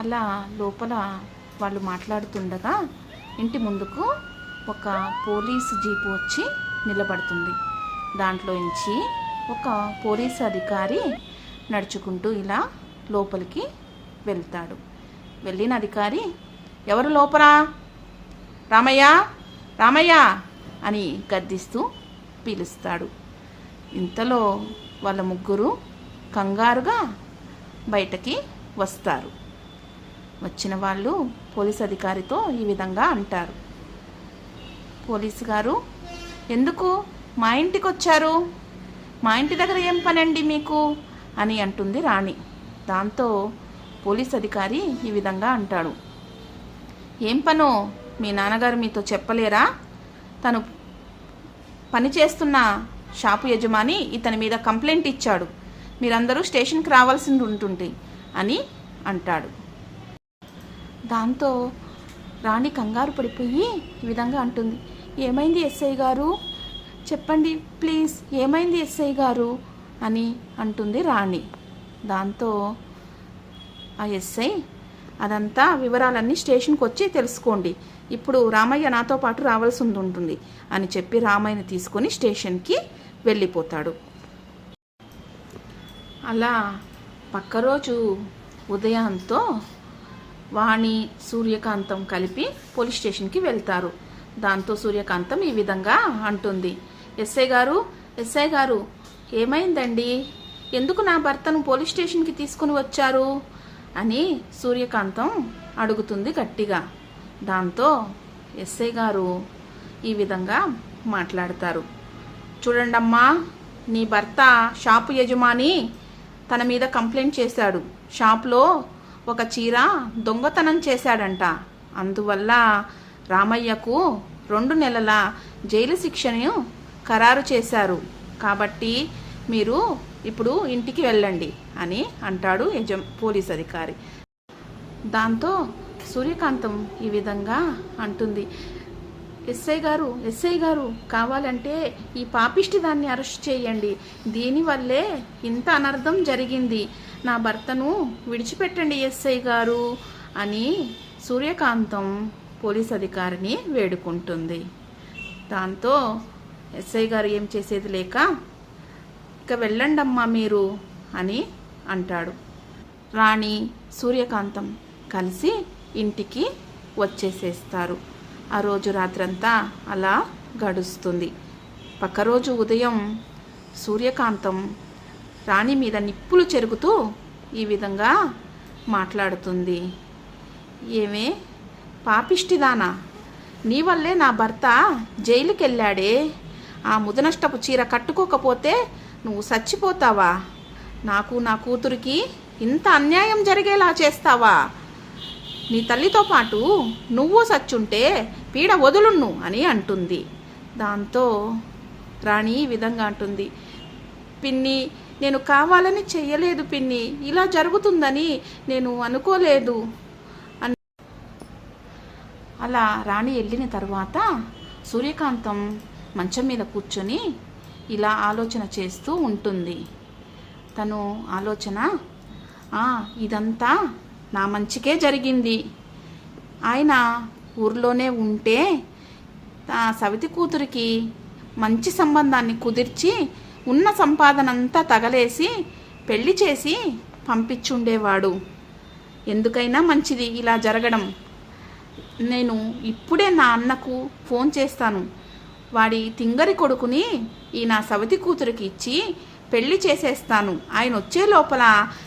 అలా లోపల వాళ్ళు మాట్లాడుతుండగా ఇంటి ముందుకు ఒక పోలీసు జీపు వచ్చి నిలబడుతుంది. దాంట్లో నుంచి ఒక పోలీసు అధికారి నడుచుకుంటూ ఇలా లోపలికి వెళ్తాడు. వెళ్ళిన అధికారి ఎవరు లోపల? రామయ్య? రామయ్య? అని గద్దిస్తూ పిలుస్తాడు. ఇంతలో వాళ్ళ ముగ్గురు కంగారుగా బయటకి వస్తారు. వచ్చిన వాళ్ళు పోలీస్ అధికారితో ఈ విధంగా అంటారు. పోలీసు గారు ఎందుకు? మా ఇంటికి వచ్చారు? మా ఇంటి దగ్గర ఏం పనండి మీకు? అని అంటుంది రాణి. దాంతో పోలీస్ అధికారి ఈ విధంగా అంటాడు. ఏం పనో? మీ నాన్నగారు మీతో చెప్పలేరా? తను పనిచేస్తున్న షాపు యజమాని ఇతని మీద కంప్లైంట్ ఇచ్చాడు. మీరందరూ స్టేషన్కి రావాల్సి ఉంటుంది అని అంటాడు. దాంతో రాణి కంగారు పడిపోయి ఈ విధంగా అంటుంది. ఏమైంది ఎస్ఐ గారు? చెప్పండి ప్లీజ్. ఏమైంది ఎస్ఐ గారు? అని అంటుంది రాణి. దాంతో ఆ ఎస్ఐ అదంతా వివరాలన్నీ స్టేషన్కి వచ్చి తెలుసుకోండి. ఇప్పుడు రామయ్య నాతో పాటు రావాల్సి ఉంటుంది అని చెప్పి రామయ్యని తీసుకొని స్టేషన్కి వెళ్ళిపోతాడు. అలా పక్క రోజు ఉదయంతో వాణి సూర్యకాంతం కలిపి పోలీస్ స్టేషన్కి వెళ్తారు. దాంతో సూర్యకాంతం ఈ విధంగా అంటుంది. ఎస్ఐ గారు ఎస్ఐ గారు ఏమైందండి? ఎందుకు నా భర్తను పోలీస్ స్టేషన్కి తీసుకుని వచ్చారు? అని సూర్యకాంతం అడుగుతుంది గట్టిగా. దాంతో ఎస్ఐ గారు ఈ విధంగా మాట్లాడతారు. చూడండమ్మా నీ భర్త షాపు యజమాని తన మీద కంప్లైంట్ చేశాడు. షాప్లో ఒక చీర దొంగతనం చేశాడంట. అందువల్ల రామయ్యకు రెండు నెలల జైలు శిక్షను ఖరారు చేశారు. కాబట్టి మీరు ఇప్పుడు ఇంటికి వెళ్ళండి అని అంటాడు యజం పోలీస్ అధికారి. దాంతో సూర్యకాంతం ఈ విధంగా అంటుంది. ఎస్ఐ గారు ఎస్ఐ గారు కావాలంటే ఈ పాపిష్టి దాన్ని అరెస్ట్ చేయండి. దీనివల్లే ఇంత అనర్థం జరిగింది. నా భర్తను విడిచిపెట్టండి ఎస్ఐ గారు అని సూర్యకాంతం పోలీస్ అధికారిని వేడుకుంటుంది. దాంతో ఎస్ఐ గారు ఏం చేసేది లేక ఇక వెళ్ళండమ్మా మీరు అని అంటాడు. రాణి సూర్యకాంతం కలిసి ఇంటికి వచ్చేసేస్తారు. ఆ రోజు రాత్రంతా అలా గడుస్తుంది. పక్క రోజు ఉదయం సూర్యకాంతం రాణి మీద నిప్పులు చెరుగుతూ ఈ విధంగా మాట్లాడుతుంది. ఏమే? పాపిష్టిదానా? నీ వల్లే నా భర్త జైలుకి వెళ్ళాడే ఆ ముదనష్టపు చీర కట్టుకోకపోతే నువ్వు చచ్చిపోతావా నాకు నా కూతురికి ఇంత అన్యాయం జరిగేలా చేస్తావా? నీ తల్లితో పాటు నువ్వు సచ్చుంటే పీడ వదులున్ను అని అంటుంది. దాంతో రాణి ఈ విధంగా అంటుంది. పిన్ని నేను కావాలని చెయ్యలేదు పిన్ని. ఇలా జరుగుతుందని నేను అనుకోలేదు. అని అలా రాణి వెళ్ళిన తర్వాత సూర్యకాంతం మంచం మీద కూర్చొని ఇలా ఆలోచన చేస్తూ ఉంటుంది. తను ఆలోచన ఇదంతా నా మంచికే జరిగింది. ఆయన ఊర్లోనే ఉంటే ఆ సవితి కూతురికి మంచి సంబంధాన్ని కుదిర్చి ఉన్న సంపాదన అంతా తగలేసి పెళ్ళి చేసి పంపించుండేవాడు. ఎందుకైనా మంచిది ఇలా జరగడం. నేను ఇప్పుడే నా అన్నకు ఫోన్ చేస్తాను. వాడి తింగరి కొడుకుని ఈ నా సవతి కూతురికి ఇచ్చి పెళ్ళి చేసేస్తాను. ఆయన వచ్చే లోపల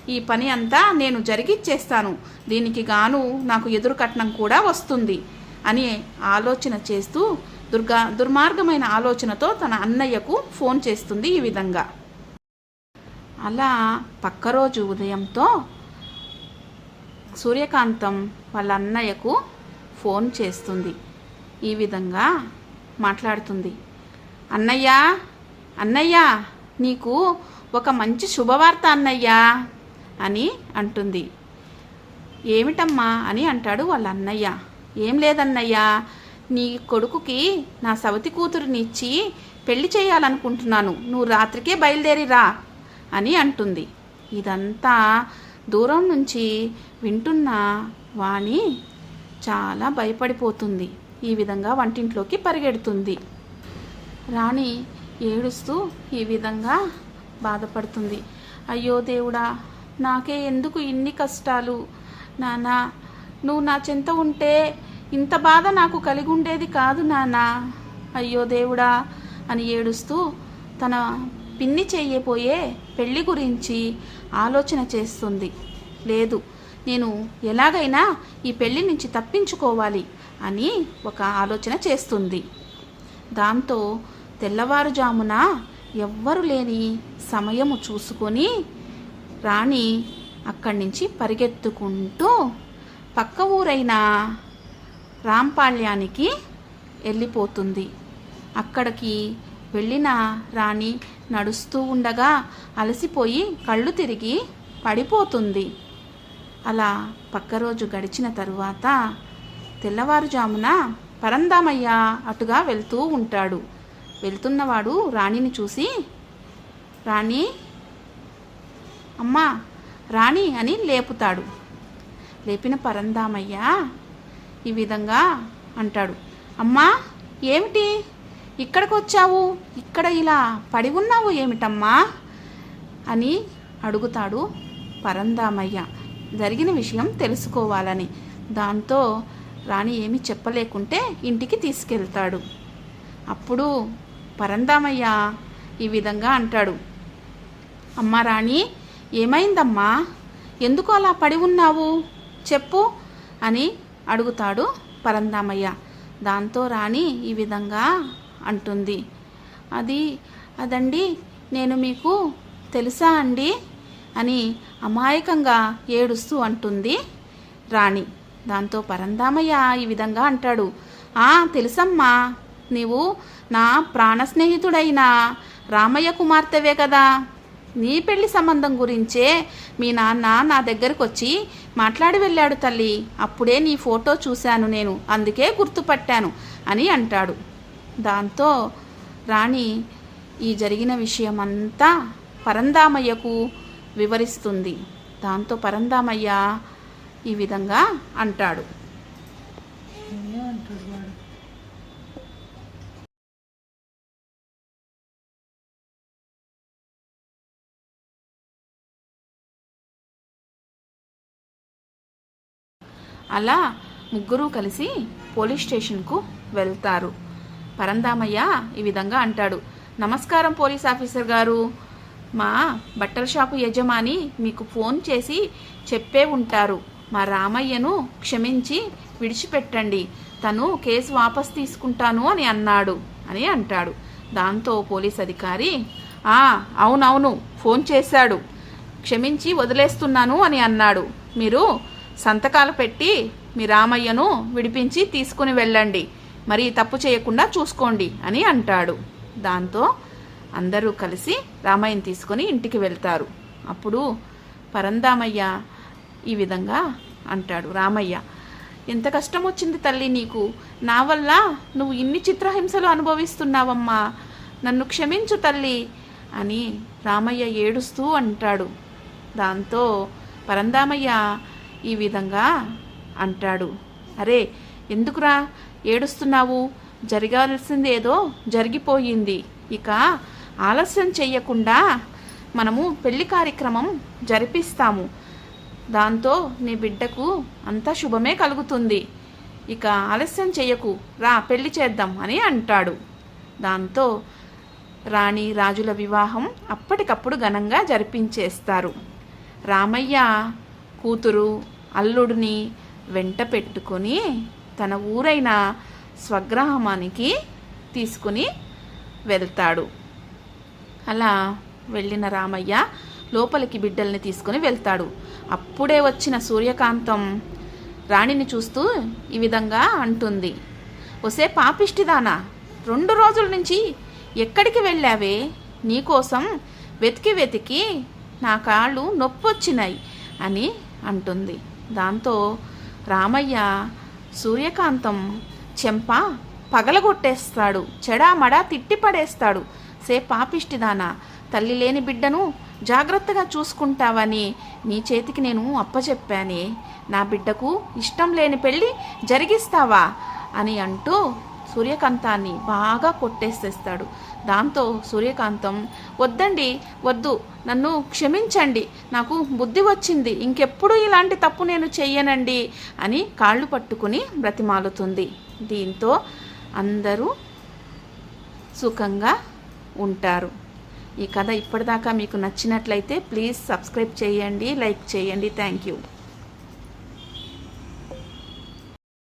ఈ పని అంతా నేను జరిగిచ్చేస్తాను. దీనికి గాను నాకు ఎదురు కట్నం కూడా వస్తుంది అని ఆలోచన చేస్తూ దుర్గా దుర్మార్గమైన ఆలోచనతో తన అన్నయ్యకు ఫోన్ చేస్తుంది ఈ విధంగా. అలా పక్క రోజు ఉదయంతో సూర్యకాంతం వాళ్ళ అన్నయ్యకు ఫోన్ చేస్తుంది. ఈ విధంగా మాట్లాడుతుంది. అన్నయ్య అన్నయ్య నీకు ఒక మంచి శుభవార్త అన్నయ్యా అని అంటుంది. ఏమిటమ్మా అని అంటాడు వాళ్ళ అన్నయ్య ఏం లేదన్నయ్యా నీ కొడుకుకి నా సవతి కూతురుని ఇచ్చి పెళ్ళి చేయాలనుకుంటున్నాను. నువ్వు రాత్రికే బయలుదేరి రా అని అంటుంది. ఇదంతా దూరం నుంచి వింటున్న వాణి చాలా భయపడిపోతుంది. ఈ విధంగా వంటింట్లోకి పరిగెడుతుంది. రాణి ఏడుస్తూ ఈ విధంగా బాధపడుతుంది. అయ్యో దేవుడా నాకే ఎందుకు ఇన్ని కష్టాలు? నానా నువ్వు నా చెంత ఉంటే ఇంత బాధ నాకు కలిగి ఉండేది కాదు నానా. అయ్యో దేవుడా అని ఏడుస్తూ తన పిన్ని చెయ్యపోయే పెళ్ళి గురించి ఆలోచన చేస్తుంది. లేదు నేను ఎలాగైనా ఈ పెళ్ళి నుంచి తప్పించుకోవాలి అని ఒక ఆలోచన చేస్తుంది. దాంతో తెల్లవారుజామున ఎవ్వరు లేని సమయము చూసుకొని రాణి అక్కడి నుంచి పరిగెత్తుకుంటూ పక్క ఊరైన రాంపాళ్యానికి వెళ్ళిపోతుంది అక్కడికి వెళ్ళిన రాణి నడుస్తూ ఉండగా అలసిపోయి కళ్ళు తిరిగి పడిపోతుంది. అలా పక్క రోజు గడిచిన తరువాత తెల్లవారుజామున పరందామయ్య అటుగా వెళ్తూ ఉంటాడు. వెళ్తున్నవాడు రాణిని చూసి రాణి అమ్మా రాణి అని లేపుతాడు. లేపిన పరందామయ్య ఈ విధంగా అంటాడు అమ్మా ఏమిటి? ఇక్కడికి వచ్చావు? ఇక్కడ ఇలా పడి ఉన్నావు ఏమిటమ్మా? అని అడుగుతాడు పరందామయ్య జరిగిన విషయం తెలుసుకోవాలని. దాంతో రాణి ఏమి చెప్పలేకుంటే ఇంటికి తీసుకెళ్తాడు. అప్పుడు పరందామయ్య ఈ విధంగా అంటాడు. అమ్మా రాణి ఏమైందమ్మా? ఎందుకు అలా పడి ఉన్నావు? చెప్పు అని అడుగుతాడు పరందామయ్య. దాంతో రాణి ఈ విధంగా అంటుంది. అది అదండి నేను మీకు తెలుసా అండి? అని అమాయకంగా ఏడుస్తూ అంటుంది రాణి. దాంతో పరందామయ్య ఈ విధంగా అంటాడు. ఆ తెలుసమ్మా నీవు నా ప్రాణ స్నేహితుడైన రామయ్య కుమార్తెవే కదా. నీ పెళ్ళి సంబంధం గురించే మీ నాన్న నా దగ్గరకు వచ్చి మాట్లాడి వెళ్ళాడు తల్లి. అప్పుడే నీ ఫోటో చూశాను నేను. అందుకే గుర్తుపట్టాను అని అంటాడు. దాంతో రాణి ఈ జరిగిన విషయమంతా పరందామయ్యకు వివరిస్తుంది. దాంతో పరందామయ్య ఈ విధంగా అంటాడు. అలా ముగ్గురు కలిసి పోలీస్ స్టేషన్కు వెళ్తారు. పరందామయ్య ఈ విధంగా అంటాడు నమస్కారం పోలీస్ ఆఫీసర్ గారు. మా బట్టల షాపు యజమాని మీకు ఫోన్ చేసి చెప్పే ఉంటారు. మా రామయ్యను క్షమించి విడిచిపెట్టండి. తను కేసు వాపస్ తీసుకుంటాను అని అన్నాడు అని అంటాడు. దాంతో పోలీస్ అధికారి ఆ అవునవును ఫోన్ చేశాడు. క్షమించి వదిలేస్తున్నాను అని అన్నాడు. మీరు సంతకాలు పెట్టి మీ రామయ్యను విడిపించి తీసుకుని వెళ్ళండి. మరి తప్పు చేయకుండా చూసుకోండి అని అంటాడు. దాంతో అందరూ కలిసి రామయ్యని తీసుకొని ఇంటికి వెళ్తారు. అప్పుడు పరందామయ్య ఈ విధంగా అంటాడు. రామయ్య ఎంత కష్టం వచ్చింది తల్లి నీకు. నా వల్ల నువ్వు ఇన్ని చిత్రహింసలు అనుభవిస్తున్నావమ్మా. నన్ను క్షమించు తల్లి అని రామయ్య ఏడుస్తూ అంటాడు. దాంతో పరందామయ్య ఈ విధంగా అంటాడు. అరే ఎందుకురా ఏడుస్తున్నావు? జరగాల్సిందేదో జరిగిపోయింది. ఇక ఆలస్యం చెయ్యకుండా మనము పెళ్ళి కార్యక్రమం జరిపిస్తాము. దాంతో నీ బిడ్డకు అంతా శుభమే కలుగుతుంది. ఇక ఆలస్యం చెయ్యకు. రా పెళ్ళి చేద్దాం అని అంటాడు. దాంతో రాణి రాజుల వివాహం అప్పటికప్పుడు ఘనంగా జరిపించేస్తారు. రామయ్య కూతురు అల్లుడిని వెంట పెట్టుకొని తన ఊరైన స్వగ్రామానికి తీసుకుని వెళ్తాడు. అలా వెళ్ళిన రామయ్య లోపలికి బిడ్డల్ని తీసుకుని వెళ్తాడు. అప్పుడే వచ్చిన సూర్యకాంతం రాణిని చూస్తూ ఈ విధంగా అంటుంది. ఒసే పాపిష్టిదానా రెండు రోజుల నుంచి ఎక్కడికి వెళ్ళావే? నీకోసం వెతికి వెతికి నా కాళ్ళు నొప్పొచ్చినాయి అని అంటుంది. దాంతో రామయ్య సూర్యకాంతం చెంప పగలగొట్టేస్తాడు చెడామడా తిట్టి పడేస్తాడు సే పాపిష్టిదానా తల్లి లేని బిడ్డను జాగ్రత్తగా చూసుకుంటావని నీ చేతికి నేను అప్పచెప్పానే నా బిడ్డకు ఇష్టం లేని పెళ్ళి జరిగిస్తావా అని అంటూ సూర్యకాంతాన్ని బాగా కొట్టేసేస్తాడు. దాంతో సూర్యకాంతం వద్దండి వద్దు నన్ను క్షమించండి నాకు బుద్ధి వచ్చింది ఇంకెప్పుడు ఇలాంటి తప్పు నేను చెయ్యనండి అని కాళ్ళు పట్టుకుని బ్రతిమాలుతుంది. దీంతో అందరూ సుఖంగా ఉంటారు. ఈ కథ ఇప్పటిదాకా మీకు నచ్చినట్లయితే ప్లీజ్ సబ్స్క్రైబ్ చేయండి లైక్ చేయండి. Thank you.